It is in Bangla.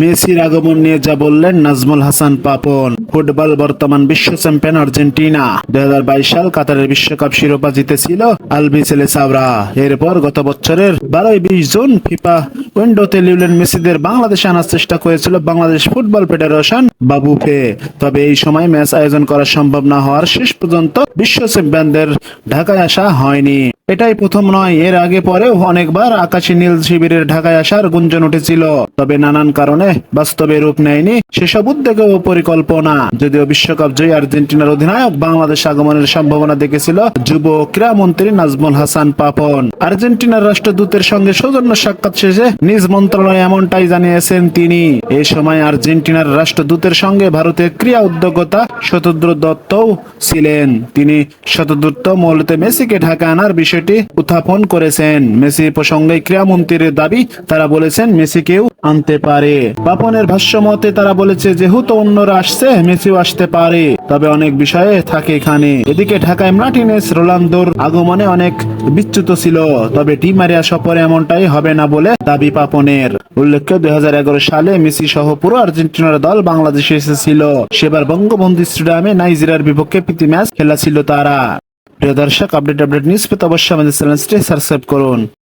মেসির আগমন নিয়ে যা বললেন নাজমুল হাসান পাপন। ফুটবল বর্তমান বিশ্ব চ্যাম্পিয়ন আর্জেন্টিনা। দুই হাজার বাইশ সাল কাতারের বিশ্বকাপ শিরোপা জিতেছিল আলবিসেলে সাবরা। এরপর গত বছরের বারোই বিশ জুন ফিফা উইন্ডোতে লিউলেন মেসিদের বাংলাদেশে আনার চেষ্টা করেছিল বাংলাদেশ ফুটবল ফেডারেশন। বাবুফে তবে এই সময় ম্যাচ আয়োজন করা সম্ভব না হওয়ার শেষ পর্যন্ত বিশ্ব চ্যাম্পিয়নদের ঢাকায় আসা হয়নি। এটাই প্রথম নয়, এর আগে পরেও অনেকবার আকাশী নীল শিবিরের ঢাকায় আসার গুঞ্জন উঠেছিল। তবে নানান কারণে বাস্তবে রূপ নেয়নি সেসব উদ্যোগ ও পরিকল্পনা। যদিও বিশ্বকাপ জয়ী আর্জেন্টিনার অধিনায়ক বাংলাদেশ আগমনের সম্ভাবনা দেখেছিল যুব ক্রীড়ামন্ত্রী নাজমুল হাসান পাপন। আর্জেন্টিনার রাষ্ট্রদূতের সঙ্গে সৌজন্য সাক্ষাৎ শেষে নিজ মন্ত্রণালয়ে এমনটাই জানিয়েছেন তিনি। এই সময় আর্জেন্টিনার রাষ্ট্রদূতের সঙ্গে ভারতের ক্রিয়া উদ্যোগতা শতদ্র দত্তও ছিলেন। তিনি শতদূত মূলত মেসিকে ঢাকা আনার বিষয়টি উত্থাপন করেছেন। মেসি প্রসঙ্গে ক্রীড়ামন্ত্রীর দাবি, তারা বলেছেন মেসিকেও আনতে পারে। পাপনের ভাষ্য মতে তারা বলেছে, যেহেতু অন্যরা আসছে, মেসিও আসতে পারে। তবে অনেক বিষয়ে থাকে এখানে। এদিকে ঢাকায় মার্টিনেস রোলান্দোর আগমনে অনেক বিচ্যুত ছিল, তবে টিমারিয়া সফরে এমনটাই হবে না বলে দাবি পাপনের উল্লেখ্য, দুই হাজার এগারো সালে মেসি সহ পুরো আর্জেন্টিনার দল বাংলাদেশে এসেছিল। সেবার বঙ্গবন্ধু স্টেডিয়ামে নাইজেরিয়ার বিপক্ষে প্রীতি ম্যাচ খেলাছিল তারা। প্রিয় দর্শক, আপডেট আপডেট নিউজ পেতে অবশ্যই আমাদের চ্যানেলটি সাবস্ক্রাইব করুন।